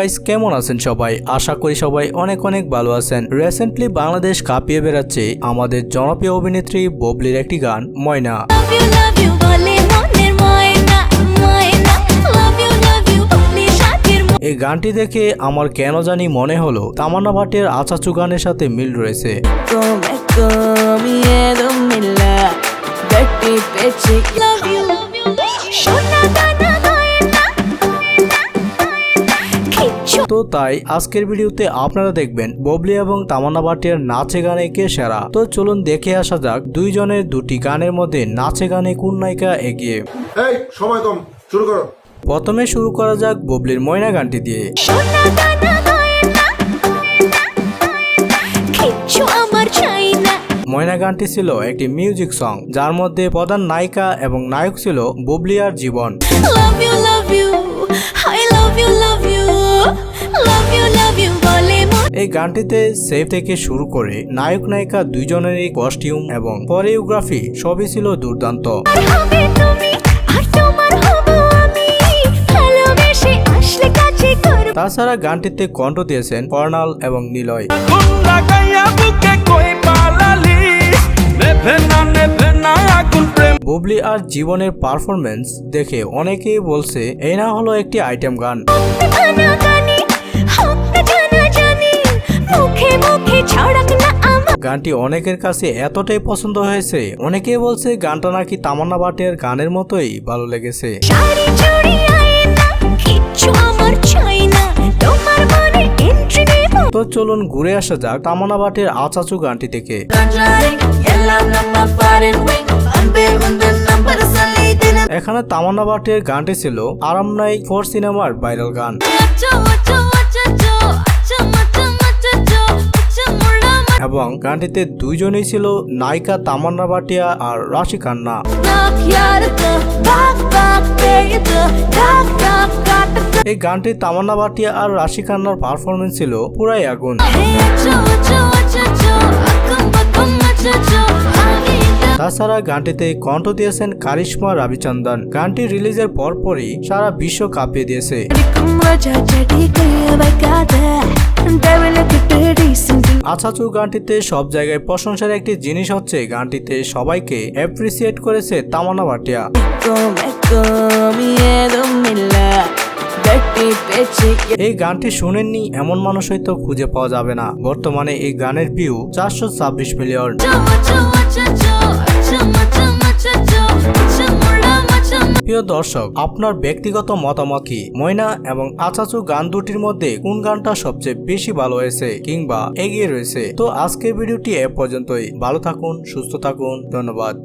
Guys কেমন আছেন সবাই? আশা করি সবাই অনেক অনেক ভালো আছেন। রিসেন্টলি বাংলাদেশ কাঁপিয়ে বেড়াচ্ছে আমাদের জনপ্রিয় অভিনেত্রী ববলির একটি গান ময়না। এই গানটি দেখে আমার কেন জানি মনে হলো তামান্না ভাটের আচাচু গানের সাথে মিল রয়েছে। Come তো তাই আজকের ভিডিওতে আপনারা দেখবেন ববলি এবং তামান্না ভাটিয়ার নাচে গানে কে সেরা। তো চলুন দেখে আসা যাক দুইজনের দুটি গানের মধ্যে নাচে গানে কোন নায়িকা এগিয়ে। এই সময় কম শুরু করো। প্রথমে শুরু করা যাক ববলির ময়না গানটি দিয়ে। ময়না গানটি ছিল একটি মিউজিক সং যার মধ্যে প্রধান নায়িকা এবং নায়ক ছিল বুবলি আর জীবন। এই গানটিতে সেভ থেকে শুরু করে নায়ক নায়িকা দুইজনেরই কস্টিউম এবং কোরিওগ্রাফি সবই ছিল দুর্দান্ত। তাছাড়া গানটিতে কণ্ঠ দিয়েছেন কর্নাল এবং নিলয়। বুবলি আর জীবনের পারফরমেন্স দেখে অনেকেই বলছে এই না হলো একটি আইটেম গান মুখে মুখে ছড়াক না আমার। গানটি অনেকের কাছে এতটাই পছন্দ হয়েছে অনেকেই বলছে গানটা নাকি তামান্না ভাটের গানের মতোই ভালো লেগেছে। শাড়ি চুড়ি আয়না কিচ্ছু আমার চাই না তোমার মনে এন্ট্রি নেব। তো চলুন ঘুরে আসা যাক তামান্না ভাটের আচাচু গানটি থেকে এখানে তামান্না ভাটের গানটি ছিল আরাম নাই ফোর সিনেমার ভাইরাল গান। এবং গানটিতে দুইজনেই ছিল নায়িকা তামান্না বাটিয়া আর রাশি খান্না। এই গানটি তামান্না বাটিয়া আর রাশি খান্নার পারফরমেন্স ছিল পুরাই আগুন। তাছাড়া গানটিতে কণ্ঠ দিয়েছেন কারিশমা রাবিচন্দন। গানটি রিলিজের পরপরই সারা বিশ্ব কাঁপিয়ে দিয়েছে। আছাচু গানটিতে সব জায়গায় প্রশংসার একটি জিনিস হচ্ছে গানটিতে সবাইকে অ্যাপ্রিসিয়েট করেছে তামান্না ভাটিয়া। এই গানটি শুনেননি এমন মানুষ হয়তো খুঁজে পাওয়া যাবে না। বর্তমানে এই গানের ভিউ চারশো ছাব্বিশ মিলিয়ন প্রিয় দর্শক, আপনার ব্যক্তিগত মতামত কি? ময়না এবং আচাচু গান দুটির মধ্যে কোন গানটা সবচেয়ে বেশি ভালো হয়েছে কিংবা এগিয়ে রয়েছে? তো আজকের ভিডিওটি এ পর্যন্তই। ভালো থাকুন, সুস্থ থাকুন। ধন্যবাদ।